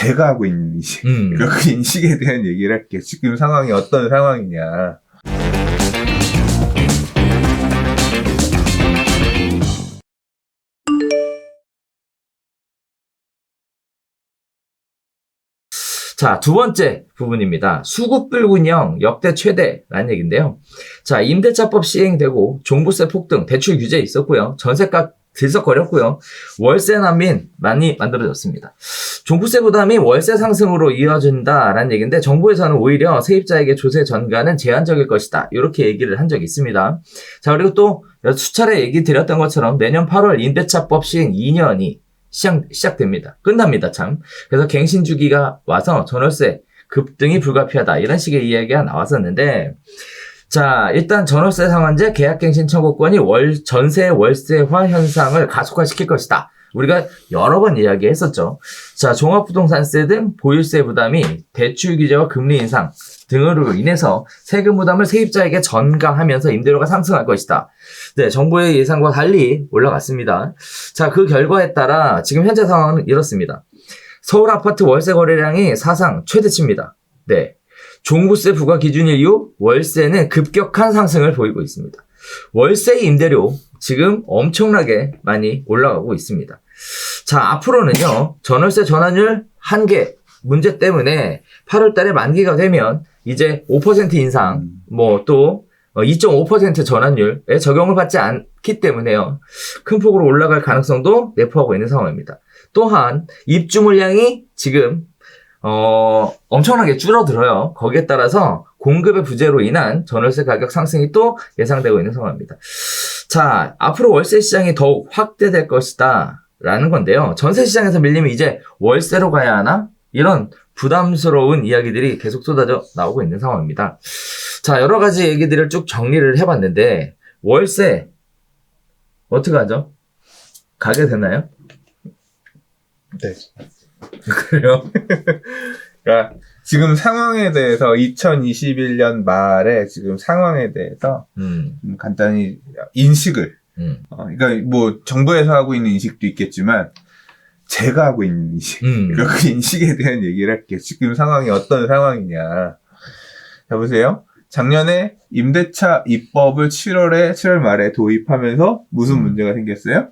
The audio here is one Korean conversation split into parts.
제가 하고 있는 인식. 음. 그러니까 그 인식에 대한 얘기를 할게요. 지금 상황이 어떤 상황이냐. 자, 두 번째 부분입니다. 수급불균형 역대 최대라는 얘기인데요. 자, 임대차법 시행되고 종부세 폭등, 대출 규제 있었고요. 전세값 들썩거렸고요. 월세 난민 많이 만들어졌습니다. 종부세 부담이 월세 상승으로 이어진다라는 얘기인데 정부에서는 오히려 세입자에게 조세 전가는 제한적일 것이다. 이렇게 얘기를 한 적이 있습니다. 자, 그리고 또 수차례 얘기 드렸던 것처럼 내년 8월 임대차법 시행 2년이 시작, 시작됩니다. 끝납니다, 참. 그래서 갱신 주기가 와서 전월세 급등이 불가피하다. 이런 식의 이야기가 나왔었는데, 자, 일단 전월세 상한제 계약갱신 청구권이 월, 전세 월세화 현상을 가속화시킬 것이다. 우리가 여러 번 이야기했었죠. 자, 종합부동산세 등 보유세 부담이 대출 규제와 금리 인상 등으로 인해서 세금 부담을 세입자에게 전가하면서 임대료가 상승할 것이다. 네, 정부의 예상과 달리 올라갔습니다. 자, 그 결과에 따라 지금 현재 상황은 이렇습니다. 서울 아파트 월세 거래량이 사상 최대치입니다. 네. 종부세 부과 기준 이후 월세는 급격한 상승을 보이고 있습니다. 월세 임대료 지금 엄청나게 많이 올라가고 있습니다. 자, 앞으로는요, 전월세 전환율 한계 문제 때문에 8월 달에 만기가 되면 이제 5% 인상, 뭐 또 2.5% 전환율에 적용을 받지 않기 때문에요. 큰 폭으로 올라갈 가능성도 내포하고 있는 상황입니다. 또한 입주 물량이 지금 어, 엄청나게 줄어들어요. 거기에 따라서 공급의 부재로 인한 전월세 가격 상승이 또 예상되고 있는 상황입니다. 자, 앞으로 월세 시장이 더욱 확대될 것이다. 라는 건데요. 전세 시장에서 밀리면 이제 월세로 가야 하나? 이런 부담스러운 이야기들이 계속 쏟아져 나오고 있는 상황입니다. 자, 여러 가지 얘기들을 쭉 정리를 해봤는데, 월세, 어떻게 하죠? 가게 되나요? 네. 그래요? 그러니까 지금 상황에 대해서 2021년 말에 지금 상황에 대해서 음, 좀 간단히 인식을 음, 어, 그러니까 뭐 정부에서 하고 있는 인식도 있겠지만 제가 하고 있는 인식 음. 그 인식에 대한 얘기를 할게요. 지금 상황이 어떤 상황이냐. 자 보세요. 작년에 임대차 입법을 7월에 7월 말에 도입하면서 무슨 음. 문제가 생겼어요?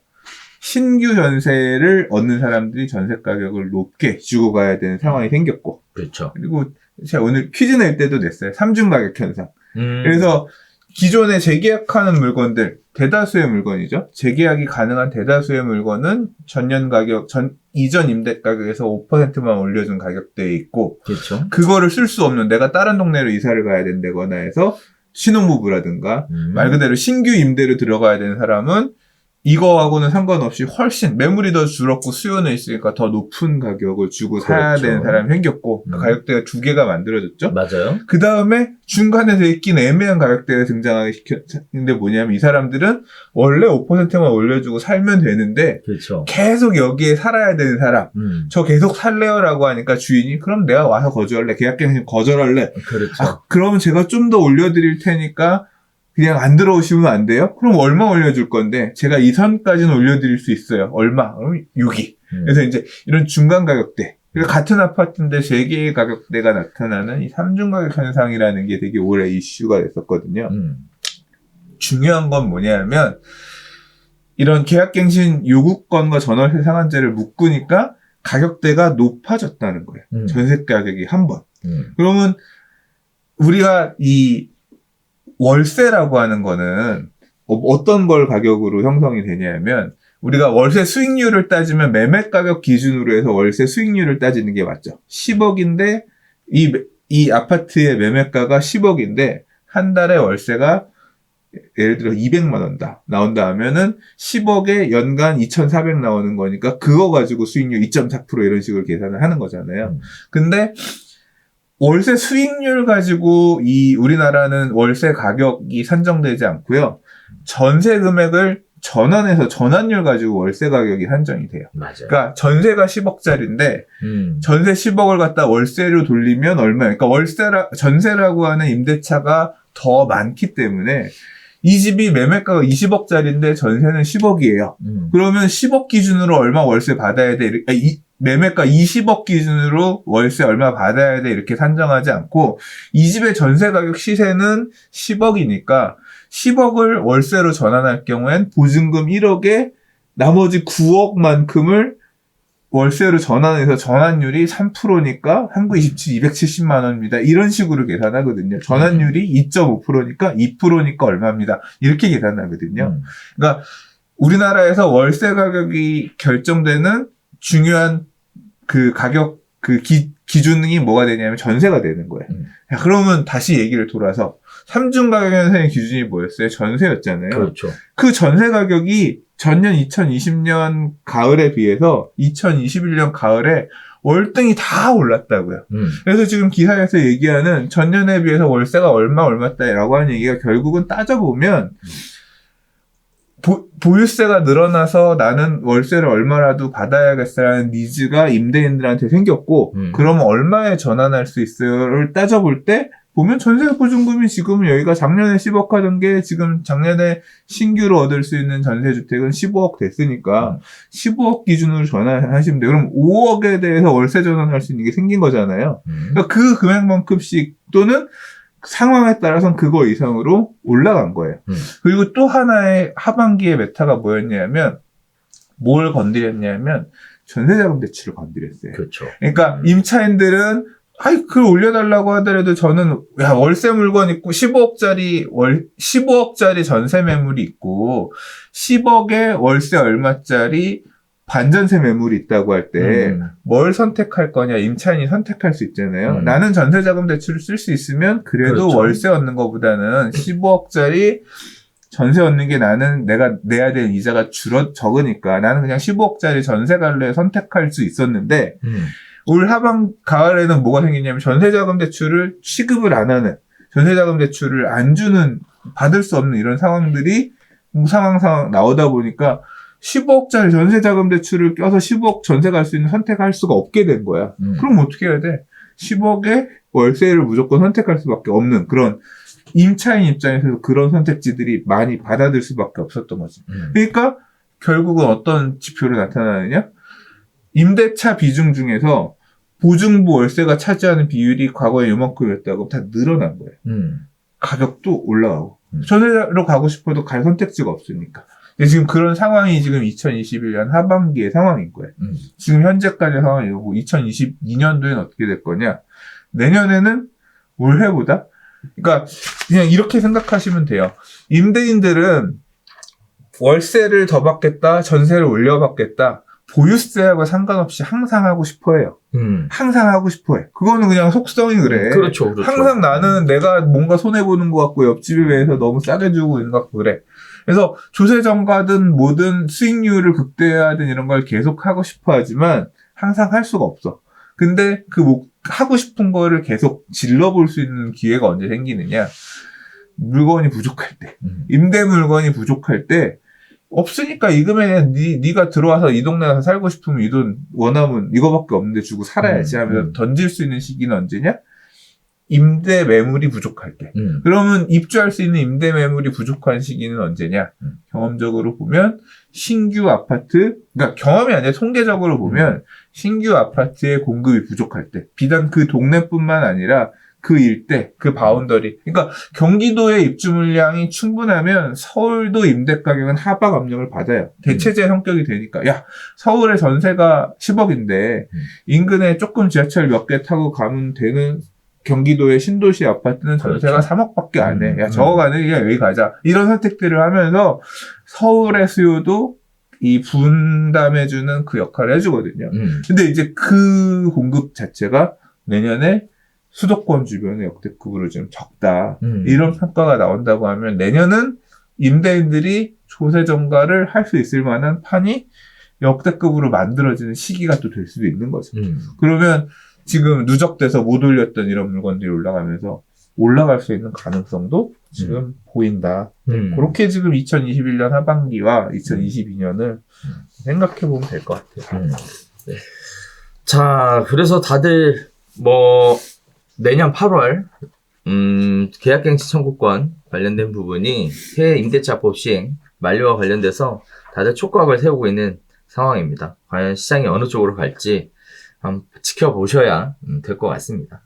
신규 전세를 얻는 사람들이 전세 가격을 높게 주고 가야 되는 상황이 생겼고 그렇죠. 그리고 제가 오늘 퀴즈 낼 때도 냈어요. 삼중 가격 현상. 음, 그래서 기존에 재계약하는 물건들 대다수의 물건이죠. 재계약이 가능한 대다수의 물건은 전년 가격 전 이전 임대 가격에서 5%만 올려준 가격대에 있고 그렇죠. 그거를 쓸 수 없는 내가 다른 동네로 이사를 가야 된다거나 해서 신혼부부라든가 음. 말 그대로 신규 임대로 들어가야 되는 사람은 이거하고는 상관없이 훨씬 매물이 더 줄었고 수요는 있으니까 더 높은 가격을 주고 사야 그렇죠. 되는 사람이 생겼고 그 음. 가격대가 두 개가 만들어졌죠. 맞아요. 그 다음에 중간에서 있긴 애매한 가격대가 등장하게 시켰는데 뭐냐면 이 사람들은 원래 5%만 올려주고 살면 되는데 그렇죠. 계속 여기에 살아야 되는 사람 음, 저 계속 살래요라고 하니까 주인이 그럼 내가 와서 거주할래 계약갱신 거절할래 그렇죠. 아, 그러면 제가 좀 더 올려드릴 테니까 그냥 안 들어오시면 안 돼요? 그럼 얼마 올려줄 건데 제가 이 선까지는 올려드릴 수 있어요 얼마? 그럼 6위 음. 그래서 이제 이런 중간 가격대. 그러니까 같은 아파트인데 세 개의 가격대가 나타나는 이 삼중 가격 현상이라는 게 되게 오래 이슈가 됐었거든요. 음, 중요한 건 뭐냐면 이런 계약갱신 요구권과 전월세 상한제를 묶으니까 가격대가 높아졌다는 거예요. 음. 전세 가격이 한 번. 음, 그러면 우리가 이 월세라고 하는 거는 어- 어떤 걸 가격으로 형성이 되냐면 우리가 월세 수익률을 따지면 매매 가격 기준으로 해서 월세 수익률을 따지는 게 맞죠. 10억인데 이, 매- 이 아파트의 매매가가 10억인데 한 달에 월세가 예를 들어 200만 원다 나온다 하면은 10억에 연간 2,400 나오는 거니까 그거 가지고 수익률 2.4% 이런 식으로 계산을 하는 거잖아요. 음. 근데 월세 수익률 가지고 이 우리나라는 월세 가격이 산정되지 않고요. 전세 금액을 전환해서 전환율 가지고 월세 가격이 산정이 돼요. 맞아요. 그러니까 전세가 10억짜리인데 음, 전세 10억을 갖다 월세로 돌리면 얼마? 그러니까 월세라 전세라고 하는 임대차가 더 많기 때문에 이 집이 매매가가 20억짜리인데 전세는 10억이에요. 음, 그러면 10억 기준으로 얼마 월세 받아야 돼? 아, 이, 매매가 20억 기준으로 월세 얼마 받아야 돼 이렇게 산정하지 않고 이 집의 전세 가격 시세는 10억이니까 10억을 월세로 전환할 경우엔 보증금 1억에 나머지 9억만큼을 월세로 전환해서 전환율이 3%니까 한국 27 270만 원입니다. 이런 식으로 계산하거든요. 전환율이 2.5%니까 2%니까 얼마입니다. 이렇게 계산하거든요. 음. 그러니까 우리나라에서 월세 가격이 결정되는 중요한 그 가격 그 기, 기준이 뭐가 되냐면 전세가 되는 거예요. 음. 야, 그러면 다시 얘기를 돌아서 삼중 가격 현상의 기준이 뭐였어요? 전세였잖아요. 그렇죠. 그 전세 가격이 전년 2020년 가을에 비해서 2021년 가을에 월등히 다 올랐다고요. 음. 그래서 지금 기사에서 얘기하는 전년에 비해서 월세가 얼마 얼마다라고 하는 얘기가 결국은 따져보면 보, 보유세가 늘어나서 나는 월세를 얼마라도 받아야겠다라는 니즈가 임대인들한테 생겼고 음. 그러면 얼마에 전환할 수 있어요를 따져볼 때 보면 전세 보증금이 지금 여기가 작년에 10억 하던 게 지금 작년에 신규로 얻을 수 있는 전세 주택은 15억 됐으니까 음. 15억 기준으로 전환하시면 돼요. 그럼 5억에 대해서 월세 전환할 수 있는 게 생긴 거잖아요. 음. 그러니까 그 금액만큼씩 또는 상황에 따라서는 그거 이상으로 올라간 거예요. 음. 그리고 또 하나의 하반기의 메타가 뭐였냐면 뭘 건드렸냐면 전세자금 대출을 건드렸어요. 그렇죠. 그러니까 임차인들은 아이 그걸 올려달라고 하더라도 저는 야 월세 물건 있고 15억짜리 월 15억짜리 전세 매물이 있고 10억에 월세 얼마짜리 반전세 매물이 있다고 할때 음. 뭘 선택할 거냐 임차인이 선택할 수 있잖아요. 음. 나는 전세자금 대출을 쓸 수 있으면 그래도 그렇죠. 월세 얻는 것보다는 15억짜리 전세 얻는 게 나는 내가 내야 되는 이자가 줄어 적으니까 나는 그냥 15억짜리 전세 갈래 선택할 수 있었는데 음. 올 하반 가을에는 뭐가 생기냐면 전세자금 대출을 취급을 안 하는 전세자금 대출을 안 주는 받을 수 없는 이런 상황들이 상황 상황 나오다 보니까 15억짜리 전세 자금 대출을 껴서 15억 전세 갈 수 있는 선택할 수가 없게 된 거야. 음. 그럼 어떻게 해야 돼? 10억에 월세를 무조건 선택할 수밖에 없는 그런 임차인 입장에서 그런 선택지들이 많이 받아들 수밖에 없었던 거지. 음. 그러니까 결국은 어떤 지표로 나타나느냐? 임대차 비중 중에서 보증부 월세가 차지하는 비율이 과거에 요만큼이었다고 다 늘어난 거예요. 음. 가격도 올라가고. 음. 전세로 가고 싶어도 갈 선택지가 없으니까. 근데 지금 그런 상황이 지금 2021년 하반기의 상황인 거예요. 음. 지금 현재까지 상황이고 2022년도에는 어떻게 될 거냐? 내년에는 올해보다 그러니까 그냥 이렇게 생각하시면 돼요. 임대인들은 월세를 더 받겠다, 전세를 올려 받겠다, 보유세하고 상관없이 항상 하고 싶어 해요. 음. 항상 하고 싶어 해. 그거는 그냥 속성이 그래. 그렇죠, 그렇죠. 항상 나는 내가 뭔가 손해 보는 것 같고 옆집에 비해서 너무 싸게 주고 있는 것 같고 그래. 그래서 조세 정가든 뭐든 수익률을 극대화하든 이런 걸 계속 하고 싶어 하지만 항상 할 수가 없어. 근데 그 목, 하고 싶은 거를 계속 질러볼 수 있는 기회가 언제 생기느냐? 물건이 부족할 때. 음. 임대 물건이 부족할 때 없으니까 이 금액에 니, 네가 들어와서 이 동네 가서 살고 싶으면 이 돈 원하면 이거밖에 없는데 주고 살아야지 음, 하면서 음. 던질 수 있는 시기는 언제냐? 임대 매물이 부족할 때. 음. 그러면 입주할 수 있는 임대 매물이 부족한 시기는 언제냐? 음. 경험적으로 보면 신규 아파트, 그러니까 경험이 아니라 통계적으로 보면 신규 아파트의 공급이 부족할 때, 비단 그 동네뿐만 아니라 그 일대, 그 바운더리. 그러니까 경기도의 입주 물량이 충분하면 서울도 임대 가격은 하박 압력을 받아요. 대체제 성격이 되니까. 야, 서울의 전세가 10억인데 음. 인근에 조금 지하철 몇 개 타고 가면 되는 경기도의 신도시 아파트는 전세가 그렇죠. 3억밖에 안 해. 음, 야, 음. 저거 가는 야 여기 가자. 이런 선택들을 하면서 서울의 수요도 이 분담해주는 그 역할을 해주거든요. 음. 근데 이제 그 공급 자체가 내년에 수도권 주변에 역대급으로 좀 적다. 음. 이런 평가가 나온다고 하면 내년은 임대인들이 조세 정가를 할 수 있을 만한 판이 역대급으로 만들어지는 시기가 또 될 수도 있는 거죠. 음. 그러면 지금 누적돼서 못 올렸던 이런 물건들이 올라가면서 올라갈 수 있는 가능성도 지금 보인다. 음. 그렇게 지금 2021년 하반기와 2022년을 생각해 보면 될 것 같아요. 음. 네. 자, 그래서 다들 뭐 내년 8월 음, 계약갱신 청구권 관련된 부분이 새 임대차법 시행 만료와 관련돼서 다들 촉각을 세우고 있는 상황입니다. 과연 시장이 어느 쪽으로 갈지 지켜보셔야 음, 될것 같습니다.